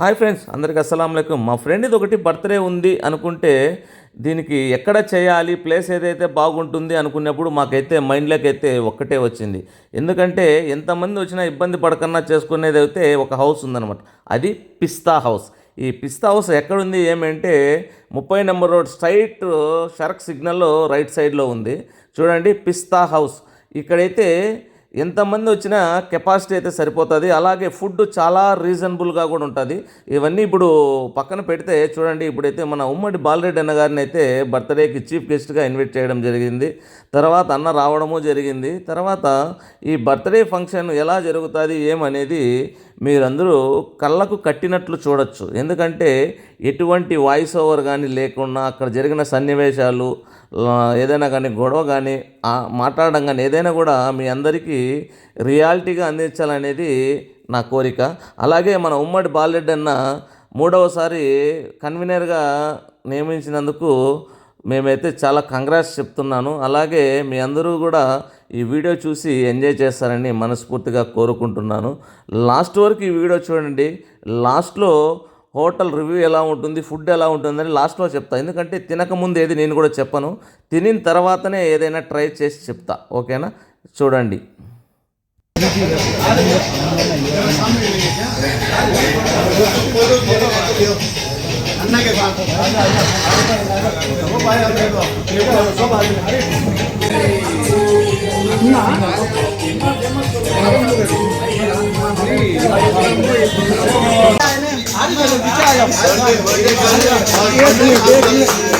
Hi friends అందరికీ అస్సలం మా ఫ్రెండ్ ఇది ఒకటి బర్త్డే ఉంది అనుకుంటే దీనికి ఎక్కడ చేయాలి ప్లేస్ ఏదైతే బాగుంటుంది అనుకున్నప్పుడు మాకైతే మైండ్లోకి అయితే ఒక్కటే వచ్చింది. ఎందుకంటే ఎంతమంది వచ్చినా ఇబ్బంది పడకన్నా చేసుకునేది అయితే ఒక హౌస్ ఉందన్నమాట. అది పిస్తా హౌస్. ఈ పిస్తా హౌస్ ఎక్కడుంది ఏమంటే ముప్పై నెంబర్ రోడ్ స్ట్రైట్ షర్క్ సిగ్నల్లో రైట్ సైడ్లో ఉంది. చూడండి పిస్తా హౌస్. ఇక్కడైతే ఎంతమంది వచ్చినా కెపాసిటీ అయితే సరిపోతుంది. అలాగే ఫుడ్ చాలా రీజనబుల్గా కూడా ఉంటుంది. ఇవన్నీ ఇప్పుడు పక్కన పెడితే చూడండి ఇప్పుడైతే మన ఉమ్మడి బాలరెడ్డి అన్న గారిని అయితే బర్త్డేకి చీఫ్ గెస్ట్గా ఇన్వైట్ చేయడం జరిగింది. తర్వాత అన్న రావడము జరిగింది. తర్వాత ఈ బర్త్డే ఫంక్షన్ ఎలా జరుగుతుంది ఏమనేది మీరందరూ కళ్ళకు కట్టినట్లు చూడొచ్చు. ఎందుకంటే ఎటువంటి వాయిస్ ఓవర్ కానీ లేకుండా అక్కడ జరిగిన సన్నివేశాలు ఏదైనా కానీ గొడవ కానీ మాట్లాడడం కానీ ఏదైనా కూడా మీ అందరికీ రియాలిటీగా అందించాలనేది నా కోరిక. అలాగే మన ఉమ్మడి బాలరెడ్డి అన్న మూడవసారి కన్వీనర్గా నియమించినందుకు మేమైతే చాలా కంగ్రాట్స్ చెప్తున్నాను. అలాగే మీ అందరూ కూడా ఈ వీడియో చూసి ఎంజాయ్ చేస్తారని మనస్ఫూర్తిగా కోరుకుంటున్నాను. లాస్ట్ వరకు ఈ వీడియో చూడండి. లాస్ట్లో హోటల్ రివ్యూ ఎలా ఉంటుంది ఫుడ్ ఎలా ఉంటుందని లాస్ట్లో చెప్తా. ఎందుకంటే తినకముందు ఏది నేను కూడా చెప్పను. తినిన తర్వాతనే ఏదైనా ట్రై చేసి చెప్తా. ఓకేనా? చూడండి. दोस्थ निया घालत इसान forcé अाय टत्त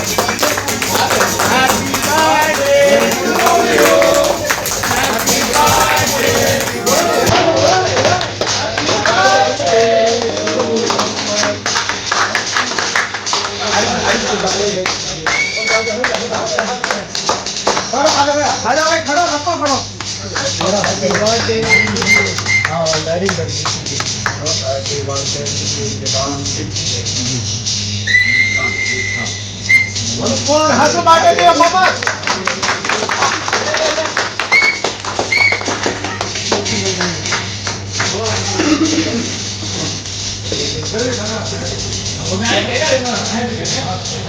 birthday. Happy birthday. How very good. Not happy birthday is the down six. कौन हंसो मारे दिया पापा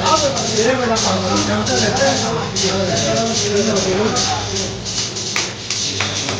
आप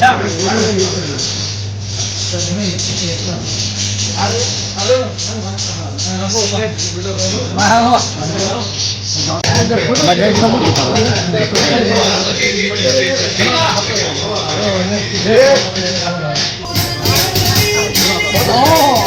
야, Oh!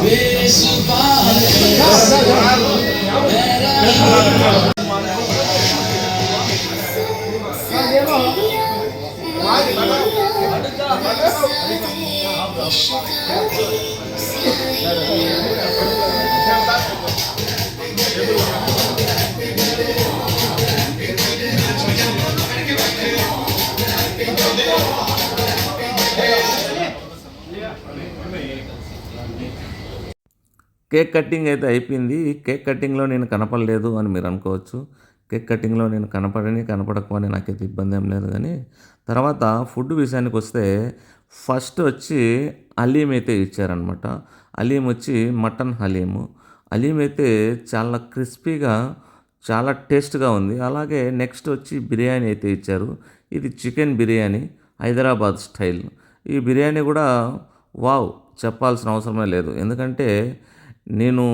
في కేక్ కటింగ్ అయితే అయిపోయింది. కేక్ కటింగ్లో నేను కనపడలేదు అని మీరు అనుకోవచ్చు. కేక్ కటింగ్లో నేను కనపడని కనపడకపోని నాకైతే ఇబ్బంది ఏం లేదు కానీ తర్వాత ఫుడ్ విషయానికి వస్తే ఫస్ట్ వచ్చి హలీం అయితే ఇచ్చారనమాట హలీం వచ్చి మటన్ హలీము హలీం అయితే చాలా క్రిస్పీగా చాలా టేస్ట్గా ఉంది. అలాగే నెక్స్ట్ వచ్చి బిర్యానీ అయితే ఇచ్చారు. ఇది చికెన్ బిర్యానీ హైదరాబాద్ స్టైల్. ఈ బిర్యానీ కూడా వావ్ చెప్పాల్సిన అవసరమే లేదు. ఎందుకంటే నేను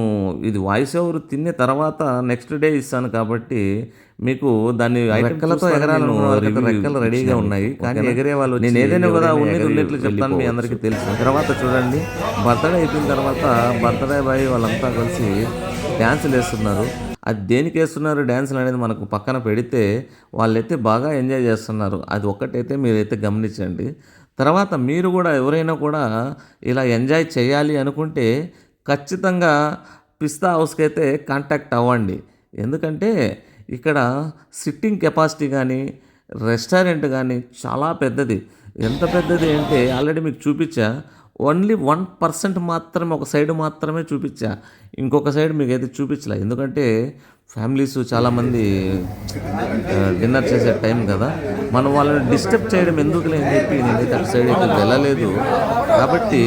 ఇది వాయిస్ ఓవర్ తిన్న తర్వాత నెక్స్ట్ డే ఇస్తాను కాబట్టి మీకు దాన్ని రెక్కలతో ఎగరాలను రెక్కలు రెడీగా ఉన్నాయి. కానీ ఎగిరే వాళ్ళు నేను ఏదైనా కూడా ఉన్నది ఉన్నట్లు చెప్తాను మీ అందరికీ తెలుసు. తర్వాత చూడండి బర్త్డే అయిపోయిన తర్వాత బర్త్డే బాయ్ వాళ్ళంతా కలిసి డ్యాన్సులు వేస్తున్నారు అది దేనికి వేస్తున్నారు? డ్యాన్సులు అనేది మనకు పక్కన పెడితే వాళ్ళైతే బాగా ఎంజాయ్ చేస్తున్నారు. అది ఒక్కటైతే మీరైతే గమనించండి. తర్వాత మీరు కూడా ఎవరైనా కూడా ఇలా ఎంజాయ్ చేయాలి అనుకుంటే ఖచ్చితంగా పిస్తా హౌస్కి అయితే కాంటాక్ట్ అవ్వండి. ఎందుకంటే ఇక్కడ సిట్టింగ్ కెపాసిటీ కానీ రెస్టారెంట్ కానీ చాలా పెద్దది. ఎంత పెద్దది అంటే ఆల్రెడీ మీకు చూపించా. ఓన్లీ వన్ పర్సెంట్ మాత్రమే ఒక సైడ్ మాత్రమే చూపించా. ఇంకొక సైడ్ మీకు అయితే చూపించలే. ఎందుకంటే ఫ్యామిలీస్ చాలామంది డిన్నర్ చేసే టైం కదా. మనం వాళ్ళని డిస్టర్బ్ చేయడం ఎందుకు లేని చెప్పి నేనైతే అటు సైడ్ అయితే వెళ్ళలేదు. కాబట్టి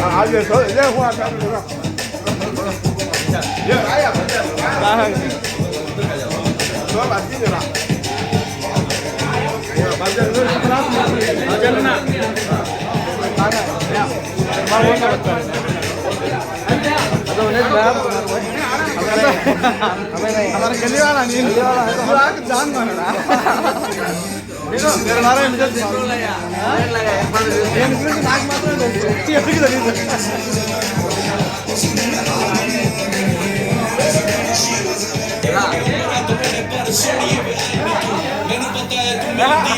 啊，越说越话，咱们这个。哎呀，咱说把进去了。哎呀，把这个什么了？啊，这个呢？拿来，怎么样？把我给我。ಅದು ಒಳ್ಳೆ ಆಮೇಲೆ ಕಲಿಯೋಣ ನೀನು ಕಲಿಯೋಣ ಜಾನ್ ಮಾಡೋಣ మీరు నారాయణ నేను గురించి నాకు మాత్రం ఎప్పటికీ తెలియదు Yeah.